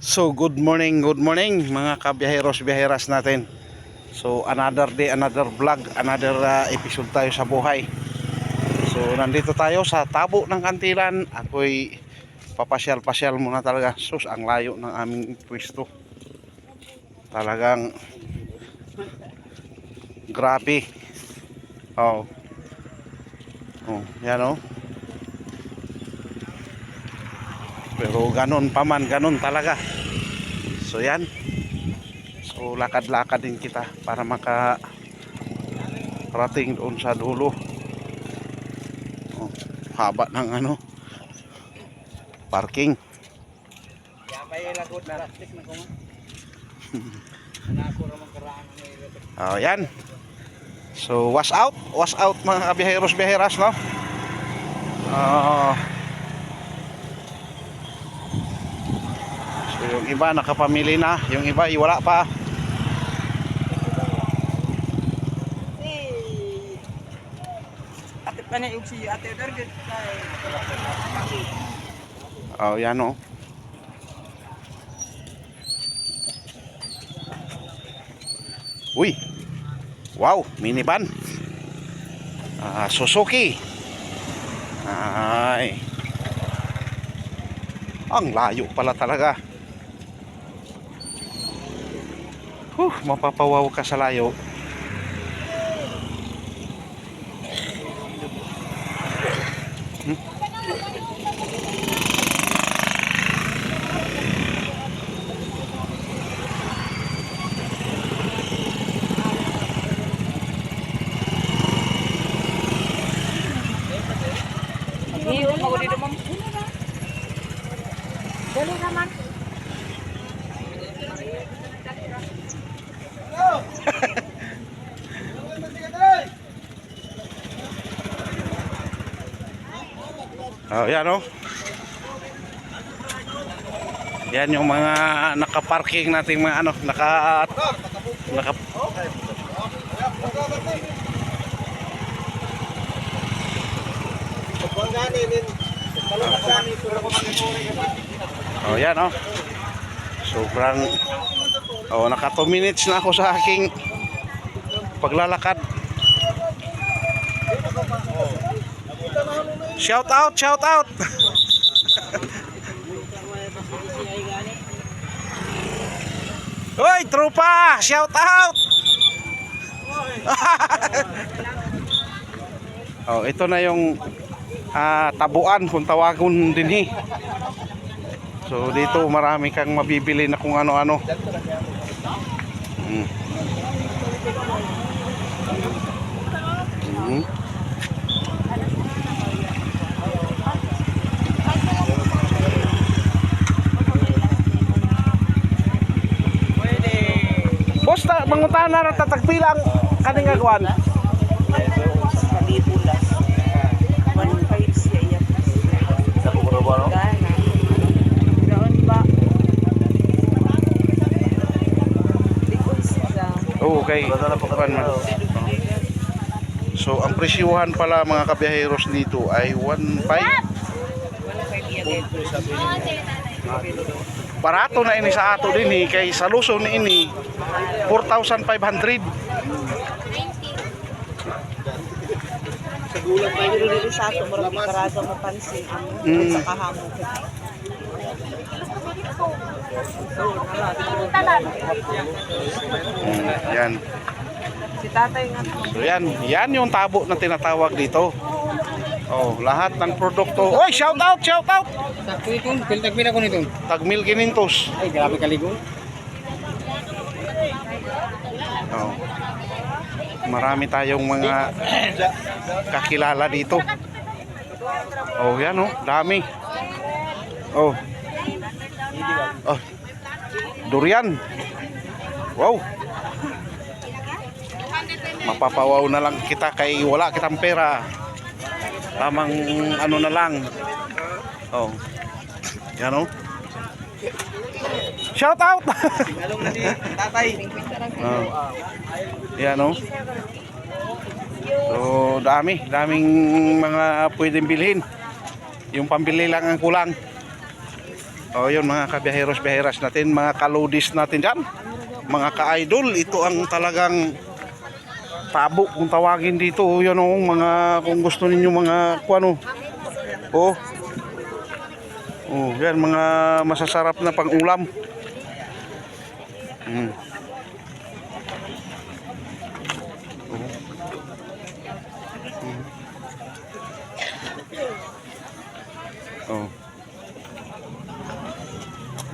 So good morning, good morning mga kabiyaheros, biyaheras natin. So another day, another vlog, another uh, episode tayo sa buhay. So nandito tayo sa tabo ng kantilan. Ako'y papasyal-pasyal muna talaga. Sus, ang layo ng aming pwesto. Talagang grabe. Oh. Oh, yan oh. Pero ganun pa man, ganun talaga. So yan. So lakad-lakad din kita para maka rating doon sa dulo. Oh, haba ng ano parking. Oh, yan. So wash out, wash out mga kabiyaheros biyaheras no. Ah. so yung iba nakapamili na, yung iba ay wala pa. Oh, yan oh. Uy. Wow, minivan. Ah, Suzuki. Ay. Ang layo pala talaga. Huh, mapapawaw ka sa layo. Ma'am. Dali naman. Oh, yan oh. Yan yung mga nakaparking nating mga ano, naka naka Oh, yan oh. Sobrang Oh, naka 2 minutes na ako sa aking paglalakad. Shout out, shout out. Hoy, tropa! Shout out! oh, ito na yung ah, tabuan kung tawagon din eh. So dito marami kang mabibili na kung ano-ano. Mm. Mm. Boss, ta, mangutana na tatagpila ang kaning gagawin. Oo, okay. Kuan man. So, ang presyuhan pala mga kabiyaheros dito ay 1.5. One five iya. Barato na ini sa ato din eh. Kay sa Luzon ini 4,500. Gulat pa yun sa ato. Marami karado mo pansin. Mm. Sa kahamo. Mm, yan. Si tatay nga. So yan, yan yung tabo na tinatawag dito. Oh, lahat ng produkto. Oy, shout out, shout out. Sakto ito. Piltag-pila ko nito. Tag 1,500. Ay, grabe kaligo. Oh. Marami tayong mga kakilala dito. Oh, yan oh, dami. Oh. Durian. Wow. Mapapawaw na lang kita kay wala kitang pera. Tamang ano na lang. Oh. Yan oh. Shout out. Along na si tatay. Oh. Yan oh. So dami, daming mga pwedeng bilhin. Yung pambili lang ang kulang. O yun mga kabiyaheros biyaheras natin, mga kaludis natin dyan. Mga ka-idol, ito ang talagang tabo kung tawagin dito. O yan o, mga kung gusto ninyo mga kuano. O. Oh, yan mga masasarap na pang-ulam. Mm.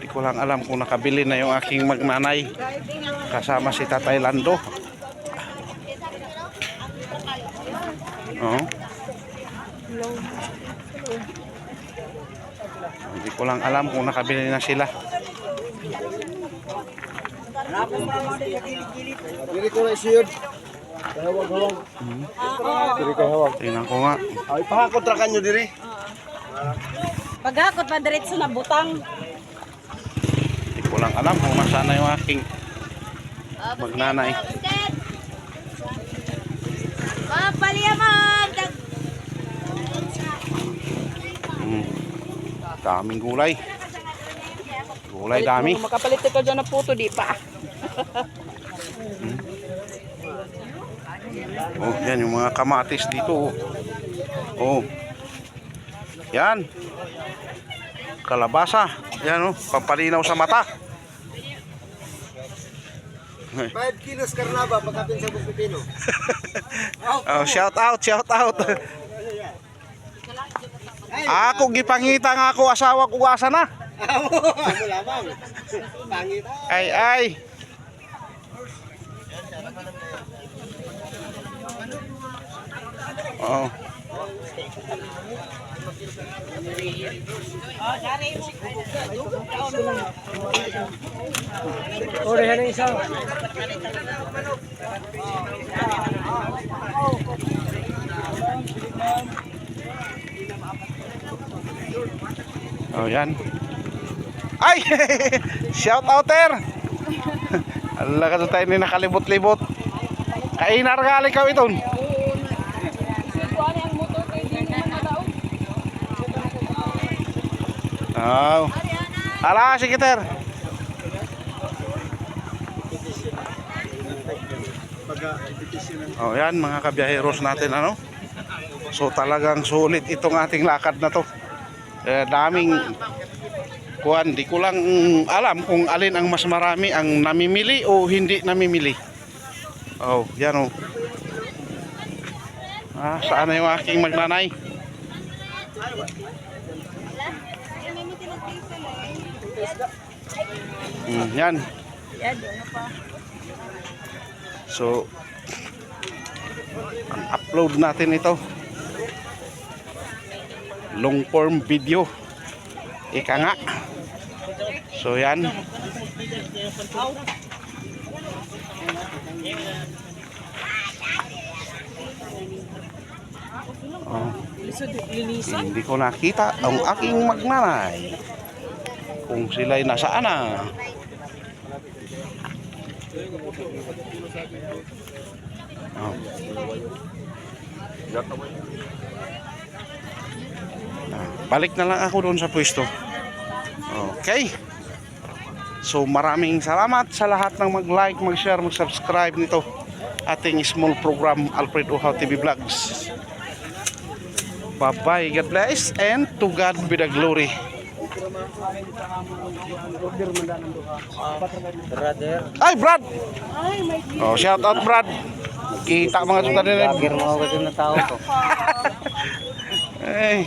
Hindi ko lang alam kung nakabili na yung aking magnanay kasama si Tatay Lando. Oh. Hindi ko lang alam kung nakabili na sila. Diri ko na isiyod. Hawag-hawag. Diri ka hawag. Tingnan ko nga. Ay, pahakot ra kanyo diri. Pagakot pa diretso na butang. Hindi ko lang alam kung nasaan na yung aking magnanay. Mga paliyaman! Mm. Daming gulay. Gulay dami. Makapalit ka dyan na puto, di pa. Oh, yan yung mga kamatis dito. Oh. Oh. Yan. Kalabasa. Yan oh, pampalinaw sa mata. 5 kilos karnaba pagkapin sa pipino. Oh, shout out, shout out. Ako gipangita nga ako asawa ko asa na. Ano lamang? Pangit. Ay ay. Oh. Orehan ang isa. Oh, yan. Ay! Shout outer! Ala ka tayo ni nakalibot-libot. Kainar gali ka iton. Oh. Ala, sige ter. Oh, yan mga kabiyaheros natin ano. So talagang sulit itong ating lakad na to. Eh, daming kuan, di ko lang alam kung alin ang mas marami ang namimili o hindi namimili. Oh, yan oh. Ah, saan na yung aking magnanay? Mm, yan. So, upload natin ito. Long form video. Ika nga. So yan. Oh, hindi ko nakita ang aking magnanay. Kung sila'y nasaan na. Oh. Balik na lang ako doon sa pwesto. Okay. So maraming salamat sa lahat ng mag-like, mag-share, mag-subscribe nito ating small program Alfred Uhaw TV Vlogs. Bye-bye. God bless and to God be the glory. Brother. Ay, Brad! Oh, shout out, Brad. Kita mga suta din. Vlogger mo ako na tao ko. Eh,